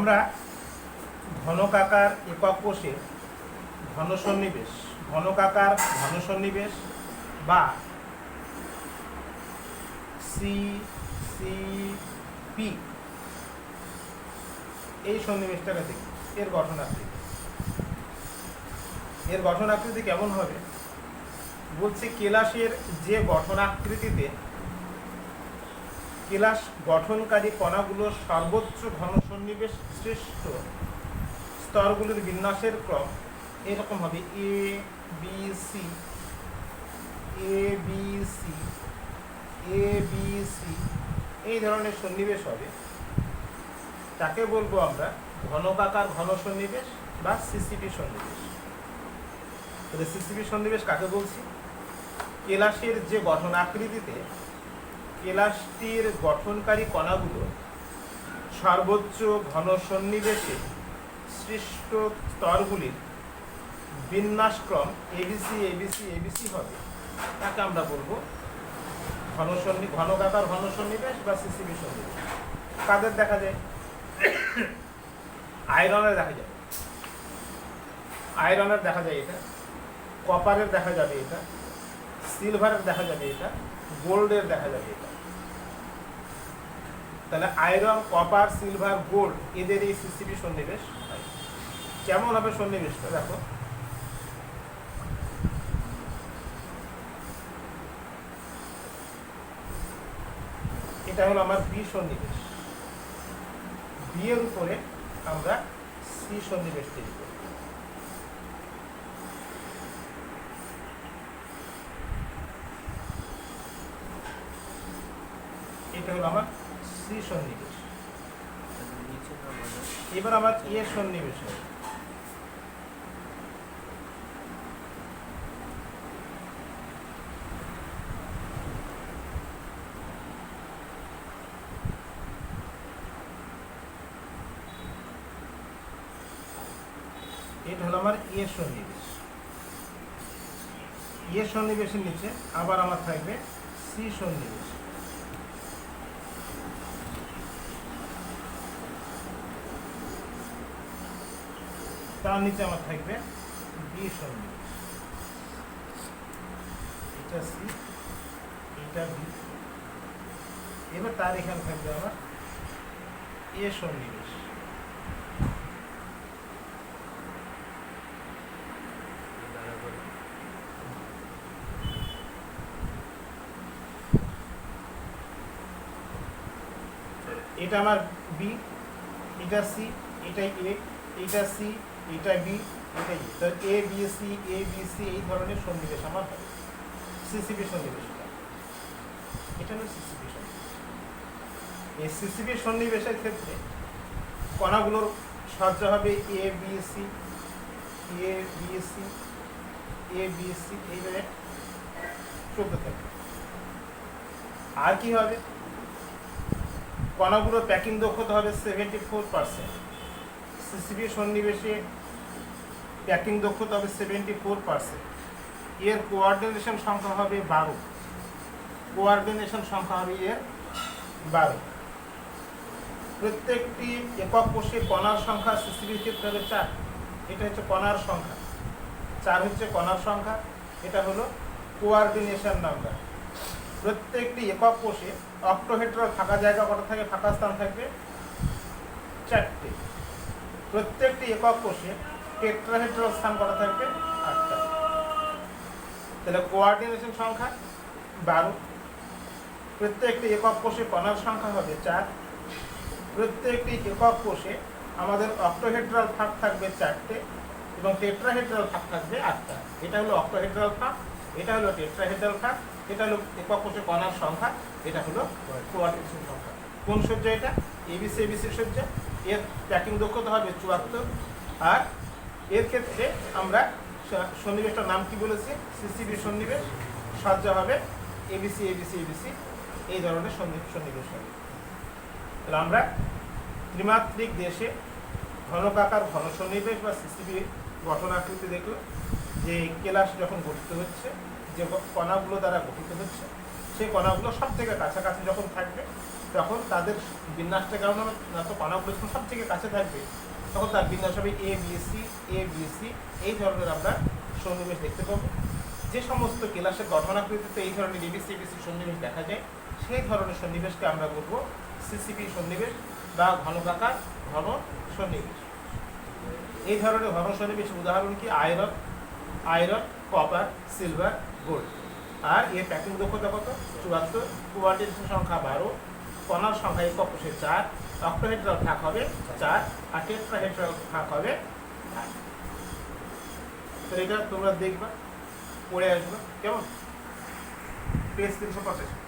আমরা ঘনকাকার একক কোষের ঘন সন্নিবেশ ঘনকাকার ঘন সন্নিবেশ বা সি সি পি এই সন্নিবেশটাকে দেখি। এর গঠন আকৃতি। এর গঠন আকৃতি কেমন হবে? বলছে কেলাসের যে গঠন আকৃতিতে কেলাস গঠনকারী কণাগুলোর সর্বোচ্চ ঘন সন্নিবেশ শ্রেষ্ঠ। স্তরগুলির বিন্যাসের ক্রম এরকম হবে A B C A B C A B C এই ধরনের সন্নিবেশ হবে। তাকে বলব আমরা ঘনকাকার ঘন সন্নিবেশ বা সিসিপি সন্নিবেশ। তাহলে সিসিপি সন্নিবেশ কাকে বলছি? কেলাসের যে গঠন আকৃতিতে কেলাসটির গঠনকারী কণাগুলো সর্বোচ্চ ঘন সন্নিবেশে সৃষ্ট স্তরগুলির বিন্যাসক্রম এবিসি এবিসি এবিসি হবে। তাকে আমরা বলব ঘন সন্নি ঘনকাকার ঘন সন্নিবেশ বা সিসিবি সন্নিবেশ। কাদের দেখা যায়? আয়রনের দেখা যায়। আয়রনের দেখা যায় এটা। কপারের দেখা যাবে এটা। সিলভারের দেখা যাবে এটা। গোল্ডের দেখা যাবে এটা। তাহলে আয়রন কপার সিলভার গোল্ড এদের এই সিসিবি সন্নিবেশ। কেমন হবে সন্নিবেশটা দেখো। এটা হলো আমার বি সন্নিবেশ। বি এর উপরে আমরা সি সন্নিবেশ তৈরি করি এটা হলো আমার সি সন্নিবেশ। এবার আমার এ সন্নিবেশ। হবে এটা হলো আমার এ সন্নিবেশ। এ সন্নিবেশের নিচে আবার আমার থাকবে সি সন্নিবেশ। তার নিচে আমার থাকবে বি সন্নিবেশ এটা সি, এটা বি। এবার তার এখানে থাকবে আমার এ সন্নিবেশ এটা আমার বি, এটা সি, এটা এ, এটা সি এটা বি এটা ই তো A B C A B C এই ধরনের সন্নিবেশ আমার হবে। সিসিবি সন্নিবেশ এটা। হলো সিসিবি সন্নিবেশ। এই সিসিবি সন্নিবেশের ক্ষেত্রে কণাগুলোর সজ্জা হবে A B C A B C A B C এইভাবে চলতে থাকবে। আর কি হবে? কণাগুলোর প্যাকিং দক্ষতা হবে সেভেন্টি ফোর পার্সেন্ট সিসিবি সন্নিবেশে প্যাকিং দক্ষতা হবে সেভেন্টি ফোর পার্সেন্ট এর কোঅর্ডিনেশন সংখ্যা হবে বারো। কোঅর্ডিনেশন সংখ্যা হবে এর বারো। প্রত্যেকটি একক কোষে কণার সংখ্যা সিসিবির ক্ষেত্রে হবে চার। এটা হচ্ছে কণার সংখ্যা। চার হচ্ছে কণার সংখ্যা। এটা হলো কোঅর্ডিনেশন নাম্বার প্রত্যেকটি একক কোষে অক্টোহেড্রাল ফাঁকা জায়গা কটা থাকে? ফাঁকা স্থান থাকবে চারটে। প্রত্যেকটি একক কোষে টেট্রাহেড্রাল স্থান কটা থাকবে আটটা। তাহলে কোঅর্ডিনেশন সংখ্যা বারো। প্রত্যেকটি একক কোষে কণার সংখ্যা হবে চার। প্রত্যেকটি একক কোষে আমাদের অক্টোহেড্রাল ফাঁক থাকবে চারটে এবং টেট্রাহেড্রাল ফাঁক থাকবে আটটা। এটা হলো অক্টোহেড্রাল ফাঁক, এটা হলো টেট্রাহেড্রাল ফাঁক, এটা হলো একক কোষে কণার সংখ্যা, এটা হলো কোঅর্ডিনেশন সংখ্যা। কোন সজ্জা এটা? এবিসি এবিসি সজ্জা এর প্যাকিং দক্ষতা হবে চুয়াত্তর। আর এর ক্ষেত্রে আমরা সন্নিবেশটার নাম কি বলেছি? সিসিবি সন্নিবেশ সজ্জা হবে এবিসি এবিসি এবিসি এই ধরনের সন্নি- সন্নিবেশ হবে। তাহলে আমরা ত্রিমাত্রিক দেশে ঘনকাকার ঘন সন্নিবেশ বা সিসিবি গঠন আকৃতি দেখল যে কেলাস যখন গঠিত হচ্ছে, যে কণাগুলো দ্বারা গঠিত হচ্ছে, সেই কণাগুলো সব থেকে কাছাকাছি যখন থাকবে তখন তাদের বিন্যাসটা না তো যখন সব থেকে কাছে থাকবে, তখন তার বিন্যাস হবে A B C A B C এই ধরনের আমরা সন্নিবেশ দেখতে পাবো। যে সমস্ত ক্লাসের গঠনাকৃতিতে এই ধরনের এবিসি এবিসি সন্নিবেশ দেখা যায়, সেই ধরনের সন্নিবেশকে আমরা বলব সিসিপি সন্নিবেশ বা ঘনকাকার ঘন সন্নিবেশ। এই ধরনের ঘন সন্নিবেশের উদাহরণ কি? Iron iron, copper, silver, gold. আর এর প্যাকিং দক্ষতা কত? চুয়াত্তর। কোয়ার্ডিনেশন সংখ্যা বারো। কণার সংখ্যা একক কোষে চার, অক্টোহেড্রাল ভাগ হবে চার আর টেট্রাহেড্রাল ভাগ হবে তো এটা তোমরা দেখবা, পড়ে আসবা, কেমন? পেজ তিনশো পঁচাশি